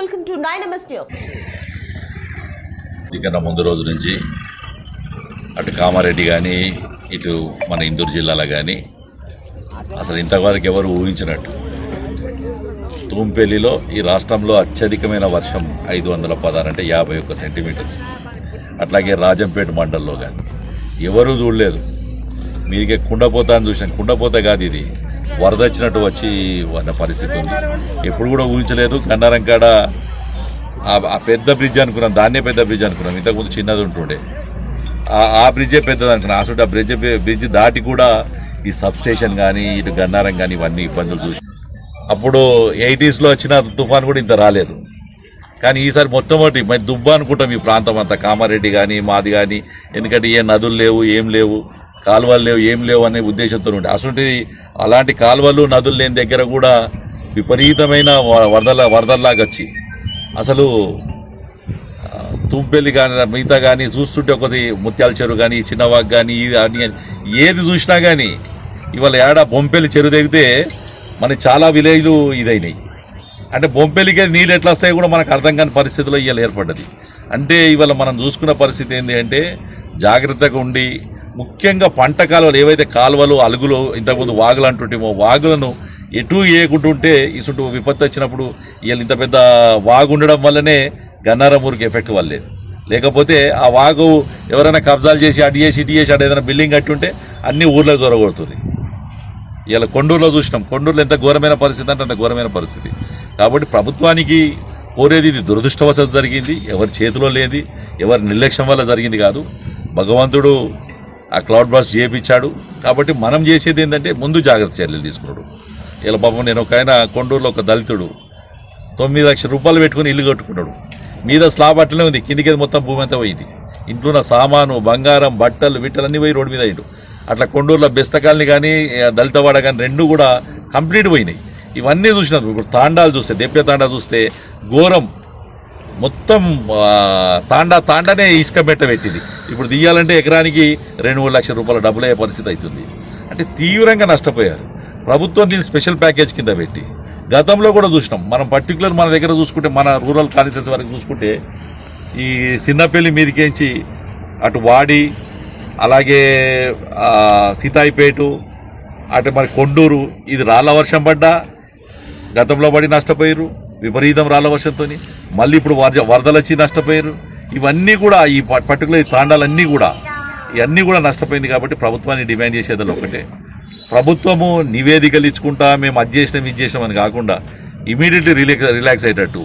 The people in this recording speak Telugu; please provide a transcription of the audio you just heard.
Welcome to nine MS news ఇక ముందు రోజు నుంచి అటు కామారెడ్డి కానీ ఇటు మన ఇందూరు జిల్లాలో కానీ అసలు ఇంతవరకు ఎవరు ఊహించినట్టు తూంపెల్లిలో ఈ రాష్ట్రంలో అత్యధికమైన వర్షం ఐదు వందల పదహారు అంటే యాభై ఒక్క సెంటీమీటర్స్. అట్లాగే రాజంపేట మండల్లో కానీ ఎవరూ చూడలేదు. మీరికే కుండపోత అని చూసాం కుండపోత కాదు ఇది. వరద వచ్చినట్టు వచ్చి ఉన్న పరిస్థితి ఉంది. ఎప్పుడు కూడా ఊహించలేదు. గన్నారం కాడ ఆ- పెద్ద బ్రిడ్జ్ అనుకున్నాం. దాన్నే పెద్ద బ్రిడ్జ్ అనుకున్నాం. ఇంతకుముందు చిన్నది ఉంటుండే. ఆ- ఆ బ్రిడ్జే పెద్దది అనుకున్నాం. అసలు ఆ బ్రిడ్జ్ బ్రిడ్జ్ దాటి కూడా ఈ సబ్ స్టేషన్ కానీ ఇటు గన్నారం కానీ ఇవన్నీ ఇబ్బందులు చూసి. అప్పుడు ఎయిటీస్లో వచ్చిన తుఫాన్ కూడా ఇంత రాలేదు. కానీ ఈసారి మొట్టమొదటి మరి దుబ్బ అనుకుంటాం ఈ ప్రాంతం అంతా కామారెడ్డి కానీ మాది కానీ ఎందుకంటే ఏ నదులు లేవు ఏం లేవు. కాలువలు లేవు ఏం లేవు అనే ఉద్దేశంతో ఉండే. అసలు అలాంటి కాలువలు నదులు లేని దగ్గర కూడా విపరీతమైన వరదల వరదల్లాగా వచ్చి. అసలు తుంపెల్లి కానీ మిగతా కానీ చూస్తుంటే ఒకటి ముత్యాల చెరువు కానీ చిన్నవాగ్ కానీ ఇది అని ఏది చూసినా కానీ ఇవాళ ఏడ బొంపెల్లి చెరువు దిగితే మనకి చాలా విలేజ్లు ఇదైనాయి. అంటే బొంపెల్లికి నీళ్ళు ఎట్లా వస్తాయో కూడా మనకు అర్థం కాని పరిస్థితిలో ఇవాళ ఏర్పడ్డది. అంటే ఇవాళ మనం చూసుకున్న పరిస్థితి ఏంటి అంటే జాగ్రత్తగా ఉండి ముఖ్యంగా పంట కాలువలు ఏవైతే కాలువలు అలుగులు ఇంతకుముందు వాగులు అంటుంటేమో వాగులను ఎటు వేయకుంటుంటే ఇసుంటు విపత్తు వచ్చినప్పుడు వీళ్ళు ఇంత పెద్ద వాగు ఉండడం వల్లనే గన్నారమూరికి ఎఫెక్ట్ వల్లేదు. లేకపోతే ఆ వాగు ఎవరైనా కబ్జాలు చేసి అటు చేసి ఇటు చేసి అటు ఏదైనా బిల్డింగ్ కట్టుంటే అన్ని ఊర్లకు దొరకబడుతుంది ఇలా కొండూరులో చూసినాం కొండూరులో ఎంత ఘోరమైన పరిస్థితి అంటే అంత ఘోరమైన పరిస్థితి. కాబట్టి ప్రభుత్వానికి కోరేది ఇది దురదృష్టవశాత్తు జరిగింది ఎవరి చేతిలో లేది ఎవరి నిర్లక్ష్యం వల్ల జరిగింది కాదు. భగవంతుడు ఆ క్లౌడ్ బస్ చేయించాడు. కాబట్టి మనం చేసేది ఏంటంటే ముందు జాగ్రత్త చర్యలు తీసుకున్నాడు. ఇలా పాపం నేను ఒక ఆయన కొండూరులో ఒక దళితుడు. తొమ్మిది లక్షల రూపాయలు పెట్టుకుని ఇల్లు కట్టుకున్నాడు. మీద స్లాబ్ అట్లనే ఉంది. కిందికి మొత్తం భూమి అంతా పోయింది. ఇంట్లో ఉన్న సామాను బంగారం బట్టలు విట్టలు అన్నీ పోయి రోడ్డు మీద అయ్యాడు అట్లా కొండూరులో బెస్తకాలని కానీ దళితవాడ కానీ రెండు కూడా కంప్లీట్ పోయినాయి. ఇవన్నీ చూసినారు. ఇప్పుడు తాండాలు చూస్తే దెబ్బ తాండా చూస్తే ఘోరం. మొత్తం తాండా తాండానే ఇసుక మెట్ట పెట్టింది. ఇప్పుడు తీయాలంటే ఎకరానికి రెండు మూడు లక్షల రూపాయల డబ్బులు అయ్యే పరిస్థితి అవుతుంది అంటే తీవ్రంగా నష్టపోయారు. ప్రభుత్వం దీన్ని స్పెషల్ ప్యాకేజ్ కింద పెట్టి. గతంలో కూడా చూసినాం. మనం పర్టికులర్ మన దగ్గర చూసుకుంటే మన రూరల్ కాన్సెస్ వరకు చూసుకుంటే ఈ చిన్నపల్లి మీదకించి అటు వాడి అలాగే సీతాయిపేటు అటు మరి కొండూరు ఇది రాళ్ళ వర్షం పడ్డా గతంలో పడి నష్టపోయారు విపరీతం రాళ్ళ వర్షంతో మళ్ళీ ఇప్పుడు వరద వరదలు వచ్చి నష్టపోయారు. ఇవన్నీ కూడా ఈ పర్టికులర్ ఈ తాండాలన్నీ కూడా ఇవన్నీ కూడా నష్టపోయింది కాబట్టి ప్రభుత్వాన్ని డిమాండ్ చేసేది ఒకటే. ప్రభుత్వము నివేదికలు ఇచ్చుకుంటా మేము అది చేసినాం ఇది చేసినాం అని కాకుండా ఇమీడియట్లీ రిలాక్స్ రిలాక్స్ అయ్యేటట్టు.